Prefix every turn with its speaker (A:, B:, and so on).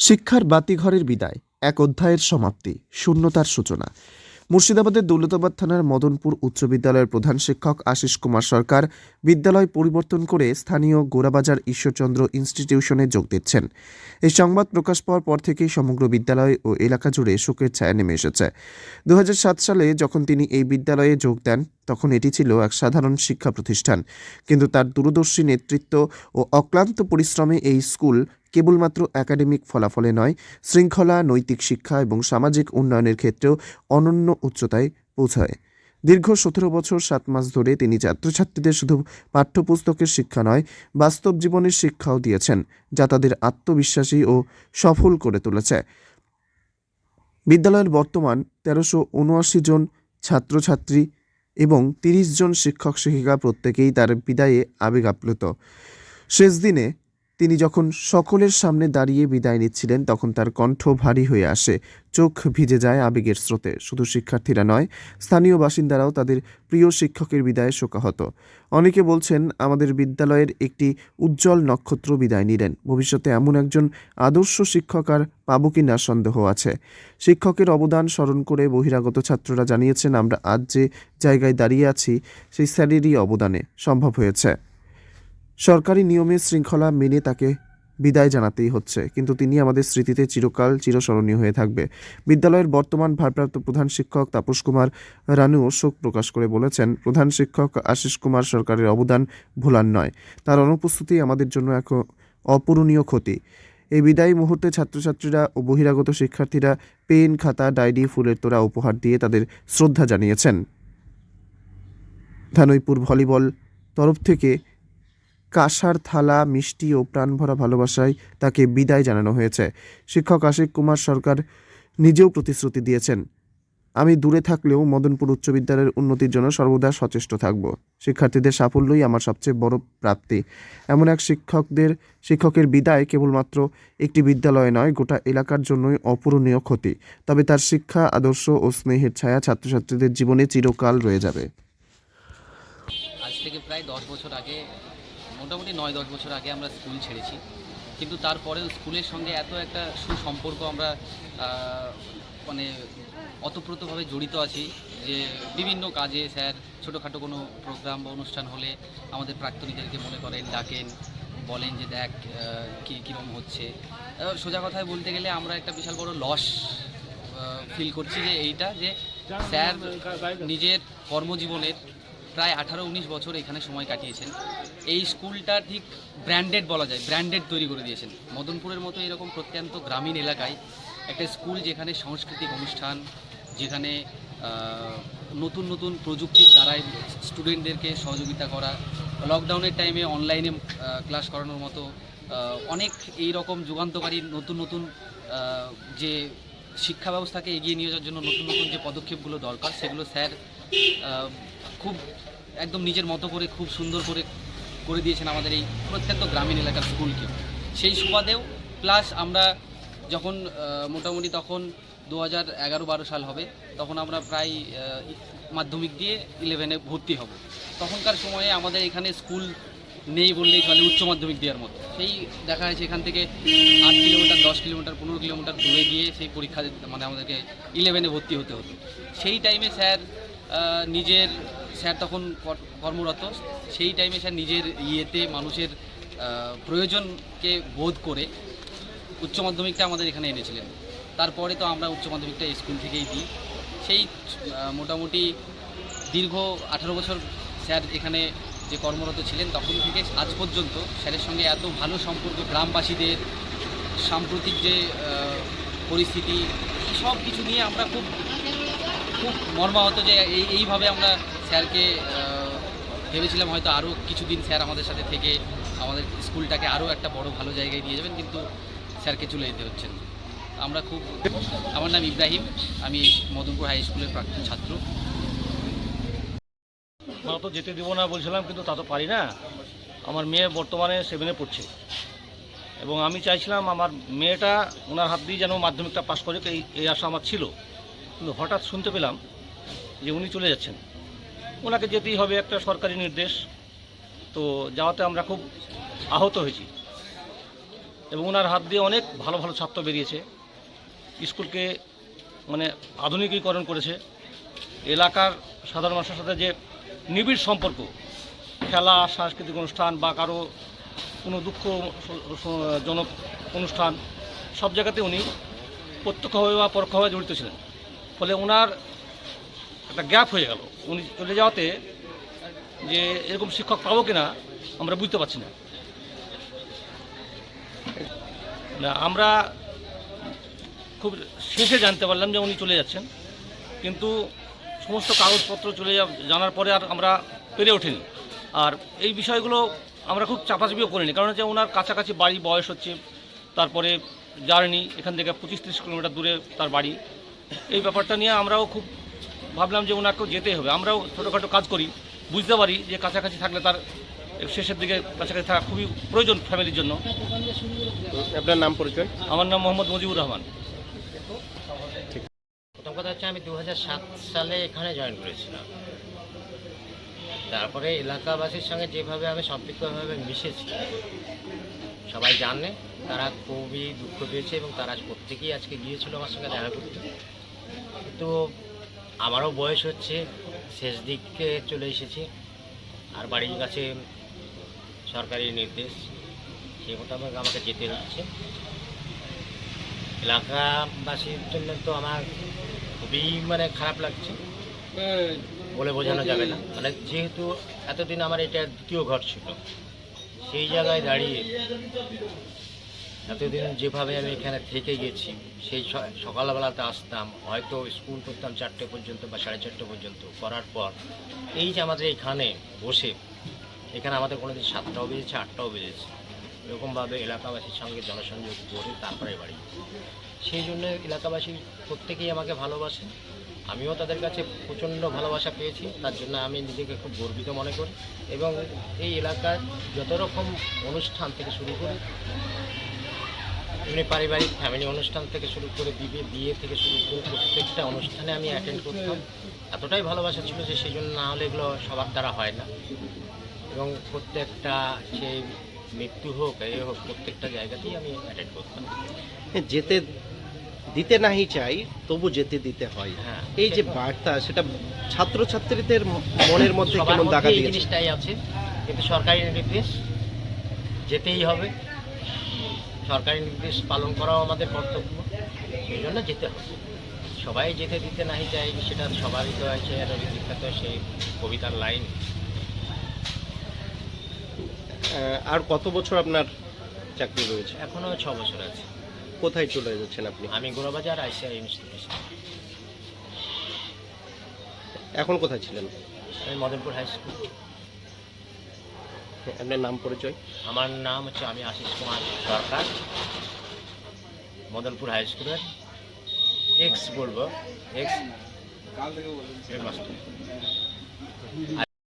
A: শিক্ষার বাতিঘরের বিদায়, এক অধ্যায়ের সমাপ্তি, শূন্যতার সূচনা। মুর্শিদাবাদের দৌলতাবাদ থানার মদনপুর উচ্চ বিদ্যালয়ের প্রধান শিক্ষক আশিস কুমার সরকার বিদ্যালয় পরিবর্তন করে স্থানীয় গোরাবাজার ঈশ্বরচন্দ্র ইনস্টিটিউশনে যোগ দিচ্ছেন। এই সংবাদ প্রকাশ পাওয়ার পর থেকেই সমগ্র বিদ্যালয় ও এলাকা জুড়ে শোকের ছায়া নেমে এসেছে। দু হাজার সাত সালে যখন তিনি এই বিদ্যালয়ে যোগ দেন, তখন এটি ছিল এক সাধারণ শিক্ষা প্রতিষ্ঠান। কিন্তু তার দূরদর্শী নেতৃত্ব ও অক্লান্ত পরিশ্রমে এই স্কুল কেবলমাত্র একাডেমিক ফলাফলে নয়, শৃঙ্খলা, নৈতিক শিক্ষা এবং সামাজিক উন্নয়নের ক্ষেত্রেও অনন্য উচ্চতায় পৌঁছায়। দীর্ঘ সতেরো বছর সাত মাস ধরে তিনি ছাত্রছাত্রীদের শুধু পাঠ্যপুস্তকের শিক্ষা নয়, বাস্তব জীবনের শিক্ষাও দিয়েছেন, যা তাদের আত্মবিশ্বাসী ও সফল করে তুলেছে। বিদ্যালয়ের বর্তমান তেরোশো উনআশি জন ছাত্রছাত্রী এবং তিরিশ জন শিক্ষক শিক্ষিকা প্রত্যেকেই তার বিদায়ে আবেগ আপ্লুত। শেষ দিনে তিনি যখন সকলের সামনে দাঁড়িয়ে বিদায় নিচ্ছিলেন, তখন তার কণ্ঠ ভারী হয়ে আসে। চোখ ভিজে যায় আবেগের স্রোতে। শুধু শিক্ষার্থীরা নয়, স্থানীয় বাসিন্দারাও তাদের প্রিয় শিক্ষকের বিদায়ে শোকাহত। অনেকে বলছেন, আমাদের বিদ্যালয়ের একটি উজ্জ্বল নক্ষত্র বিদায় নিলেন। ভবিষ্যতে এমন একজন আদর্শ শিক্ষক আর পাবো কি না সন্দেহ আছে। শিক্ষকের অবদান স্মরণ করে বহিরাগত ছাত্ররা জানিয়েছেন, আমরা আজ যে জায়গায় দাঁড়িয়ে আছি, সেই স্যারেরই অবদানে সম্ভব হয়েছে। সরকারি নিয়মে শৃঙ্খলা মেনে তাকে বিদায় জানাতেই হচ্ছে, কিন্তু তিনি আমাদের স্মৃতিতে চিরকাল চিরস্মরণীয় হয়ে থাকবে। বিদ্যালয়ের বর্তমান ভারপ্রাপ্ত প্রধান শিক্ষক তাপস কুমার রানুও শোক প্রকাশ করে বলেছেন, প্রধান শিক্ষক আশিস কুমার সরকারের অবদান ভোলার নয়, তার অনুপস্থিতি আমাদের জন্য এক অপূরণীয় ক্ষতি। এই বিদায়ী মুহূর্তে ছাত্রছাত্রীরা ও বহিরাগত শিক্ষার্থীরা পেন, খাতা, ডায়েরি, ফুলের তোড়া উপহার দিয়ে তাদের শ্রদ্ধা জানিয়েছেন। ধানইপুর ভলিবল তরফ থেকে কাঁসার থালা, মিষ্টি ও প্রাণভরা ভালোবাসায় তাকে বিদায় জানানো হয়েছে। শিক্ষক আশিক কুমার সরকার নিজেও প্রতিশ্রুতি দিয়েছেন, আমি দূরে থাকলেও মদনপুর উচ্চ বিদ্যালয়ের উন্নতির জন্য সর্বদা সচেষ্ট থাকব। শিক্ষার্থীদের সাফল্যই আমার সবচেয়ে বড় প্রাপ্তি। এমন এক শিক্ষকদের, শিক্ষকের বিদায় কেবলমাত্র একটি বিদ্যালয় নয়, গোটা এলাকার জন্যই অপূরণীয় ক্ষতি। তবে তার শিক্ষা, আদর্শ ও স্নেহের ছায়া ছাত্রছাত্রীদের জীবনে চিরকাল রয়ে যাবে।
B: আজ থেকে প্রায় দশ বছর আগে মোটামুটি নয়, দশ বছর আগে আমরা স্কুল ছেড়েছি। কিন্তু তারপরেও স্কুলের সঙ্গে এত একটা সুসম্পর্ক আমরা মানে অতপ্রতভাবে জড়িত আছি যে বিভিন্ন কাজে স্যার ছোটোখাটো কোনো প্রোগ্রাম বা অনুষ্ঠান হলে আমাদের প্রাক্তনীদেরকে মনে করেন, ডাকেন, বলেন যে দেখ কী কীরকম হচ্ছে। সোজা কথায় বলতে গেলে আমরা একটা বিশাল বড় লস ফিল করছি যে এইটা যে স্যার নিজের কর্মজীবনের প্রায় আঠারো উনিশ বছর এখানে সময় কাটিয়েছেন। এই স্কুলটা ঠিক ব্র্যান্ডেড বলা যায় ব্র্যান্ডেড তৈরি করে দিয়েছেন। মদনপুরের মতো এরকম প্রত্যন্ত গ্রামীণ এলাকায় একটা স্কুল যেখানে সাংস্কৃতিক অনুষ্ঠান, যেখানে নতুন নতুন প্রযুক্তির দ্বারাই স্টুডেন্টদেরকে সহযোগিতা করা লকডাউনের টাইমে অনলাইনে ক্লাস করানোর মতো অনেক এই রকম যুগান্তকারী নতুন নতুন যে শিক্ষা ব্যবস্থাকে এগিয়ে নিয়ে যাওয়ার জন্য নতুন নতুন যে পদক্ষেপগুলো দরকার, সেগুলো স্যার খুব একদম নিজের মতো করে, খুব সুন্দর করে করে দিয়েছেন আমাদের এই প্রত্যন্ত গ্রামীণ এলাকার স্কুলকে। সেই সুবাদেও প্লাস আমরা যখন মোটামুটি তখন দু হাজার এগারো বারো সাল হবে, তখন আমরা প্রায় মাধ্যমিক দিয়ে ইলেভেনে ভর্তি হব। তখনকার সময়ে আমাদের এখানে স্কুল নেই বললেই চলে উচ্চ মাধ্যমিক দেওয়ার মতো। সেই দেখা যাচ্ছে এখান থেকে আট কিলোমিটার, দশ কিলোমিটার, পনেরো কিলোমিটার দূরে গিয়ে সেই পরীক্ষা মানে আমাদেরকে ইলেভেনে ভর্তি হতে হতো। সেই টাইমে স্যার নিজের স্যার তখন কর্মরত। সেই টাইমে স্যার নিজের ইয়েতে মানুষের প্রয়োজনকে বোধ করে উচ্চ মাধ্যমিকটা আমাদের এখানে এনেছিলেন। তারপরে তো আমরা উচ্চ মাধ্যমিকটা স্কুল থেকেই দিই। সেই মোটামুটি দীর্ঘ আঠারো বছর স্যার এখানে যে কর্মরত ছিলেন, তখন থেকে আজ পর্যন্ত স্যারের সঙ্গে এত ভালো সম্পর্ক, গ্রামবাসীদের সাম্প্রতিক যে পরিস্থিতি সব কিছু নিয়ে আমরা খুব খুব মর্মাহত যে এই, এইভাবে আমরা স্যারকে ভেবেছিলাম হয়তো আরও কিছুদিন স্যার আমাদের সাথে থেকে আমাদের স্কুলটাকে আরও একটা বড় ভালো জায়গায় নিয়ে যাবেন, কিন্তু স্যারকে চলে যেতে হচ্ছে আমরা খুব, আমার নাম ইব্রাহিম, আমি মদনপুর হাই স্কুলের প্রাক্তন ছাত্র।
C: আমরা তো যেতে দেবো না বলছিলাম, কিন্তু তা তো পারি না। আমার মেয়ে বর্তমানে সেভেনে পড়ছে। এবং আমি চাইছিলাম আমার মেয়েটা ওনার হাত দিয়ে যেন মাধ্যমিকটা পাশ করে এই আশা আমার ছিল। কিন্তু হঠাৎ শুনতে পেলাম যে উনি চলে যাচ্ছেন। ওনাকে যেতেই হবে একটা সরকারি নির্দেশ। তো যাওয়াতে আমরা খুব আহত হয়েছি। এবং ওনার হাত দিয়ে অনেক ভালো ভালো ছাত্র বেরিয়েছে। স্কুলকে মানে আধুনিকীকরণ করেছে। এলাকার সাধারণ মানুষের সাথে যে নিবিড় সম্পর্ক, খেলা, সাংস্কৃতিক অনুষ্ঠান বা কারও কোনো দুঃখ স- স- জনক অনুষ্ঠান, সব জায়গাতে উনি প্রত্যক্ষভাবে বা পরোক্ষভাবে জড়িত ছিলেন। ফলে ওনার একটা গ্যাপ হয়ে গেল। উনি চলে যাওয়াতে যে এরকম শিক্ষক পাবো কিনা আমরা বুঝতে পারছি না। না, আমরা খুব শেষে জানতে পারলাম যে উনি চলে যাচ্ছেন। কিন্তু সমস্ত কাগজপত্র চলে জানার পরে আর আমরা পেরে ওঠেনি। আর এই বিষয়গুলো আমরা খুব চাপাচাপিও করিনি। কারণ হচ্ছে ওনার কাছাকাছি বাড়ি বয়স হচ্ছে, তারপরে জার্নি, এখান থেকে পঁচিশ ত্রিশ কিলোমিটার দূরে তার বাড়ি। এই ব্যাপারটা নিয়ে আমরাও খুব ভাবলাম যে ওনাকেও যেতেই হবে। আমরাও ছোটোখাটো কাজ করি বুঝতে পারি যে কাছাকাছি থাকলে তার শেষের দিকে কাছাকাছি থাকা খুবই প্রয়োজন ফ্যামিলির জন্য।
A: আপনার নাম পরিচয়?
C: আমার নাম মোহাম্মদ মুজিবুর রহমান।
D: প্রথম কথা হচ্ছে আমি দুহাজার সাত সালে এখানে জয়েন করেছিলাম। তারপরে এলাকাবাসীর সঙ্গে যেভাবে আমি সম্পৃক্তভাবে মিশেছি সবাই জানে তারা খুবই দুঃখ পেয়েছে এবং তারা আজ প্রত্যেকেই আজকে গিয়েছিল আমার সঙ্গে দেখা করতে। তো আমারও বয়স হচ্ছে, শেষ দিকে চলে এসেছি। আর বাড়ির কাছে সরকারি নির্দেশ সেই মোতাবেক আমাকে যেতে হচ্ছে। এলাকাবাসীর জন্য তো আমার খুবই মানে খারাপ লাগছে। বলে বোঝানো যাবে না। মানে যেহেতু এতদিন আমার এটা দ্বিতীয় ঘর ছিল, সেই জায়গায় দাঁড়িয়ে এতদিন যেভাবে আমি এখানে থেকে গেছি, সেই সকালবেলাতে আসতাম, হয়তো স্কুল করতাম চারটে পর্যন্ত বা সাড়ে চারটে পর্যন্ত, করার পর এই যে আমাদের এখানে বসে, এখানে আমাদের কোনো দিন সাতটাও বেজেছে, আটটাও বেজেছে। এরকমভাবে এলাকাবাসীর সঙ্গে জনসংযোগ করে তারপরে বাড়ি। সেই জন্য এলাকাবাসী প্রত্যেকেই আমাকে ভালোবাসে। আমিও তাদের কাছে প্রচণ্ড ভালোবাসা পেয়েছি, তার জন্য আমি নিজেকে খুব গর্বিত মনে করি। এবং এই এলাকার যত রকম অনুষ্ঠান থেকে শুরু করে এমনি পারিবারিক ফ্যামিলি অনুষ্ঠান থেকে শুরু করে বিবে বিয়ে থেকে শুরু করে প্রত্যেকটা অনুষ্ঠানে আমি অ্যাটেন্ড করতাম। এতটাই ভালোবাসা ছিল যে সেই জন্য না হলে এগুলো সবার দ্বারা হয় না। এবং প্রত্যেকটা সেই মৃত্যু হোক এ হোক প্রত্যেকটা জায়গাতেই আমি অ্যাটেন্ড করতাম।
E: যেতে দিতে নাহি চাই তবু যেতে দিতে হয়।
D: হ্যাঁ
E: এই যে বার্তা সেটা ছাত্রছাত্রীদের মনের মধ্যে কেমন দাগা দিয়েছে?
D: জিনিসটাই আছে। কিন্তু সরকারি নির্দেশ যেতেই হবে। সরকারি নির্দেশ পালন করাও আমাদের কর্তব্য সেই জন্য যেতে হবে। সবাই যেতে দিতে নাই চাই সেটা সবারই তো আছে রবি বিখ্যাত সেই কবিতার লাইন।
E: আর কত বছর আপনার চাকরি রয়েছে?
D: এখনও ছ বছর আছে।
E: কোথায় চলে যাচ্ছেন আপনি?
D: আমি গোড়াবাজার আইসিআই ইনস্টিটিউশন।
E: এখন কোথায় ছিলেন?
D: আমি মদনপুর হাই স্কুল।
E: আপনার নাম, পরিচয়?
D: আমার নাম হচ্ছে, আমি আশিস কুমার সরকার, মদনপুর হাই স্কুলের এক্স বলব এক্স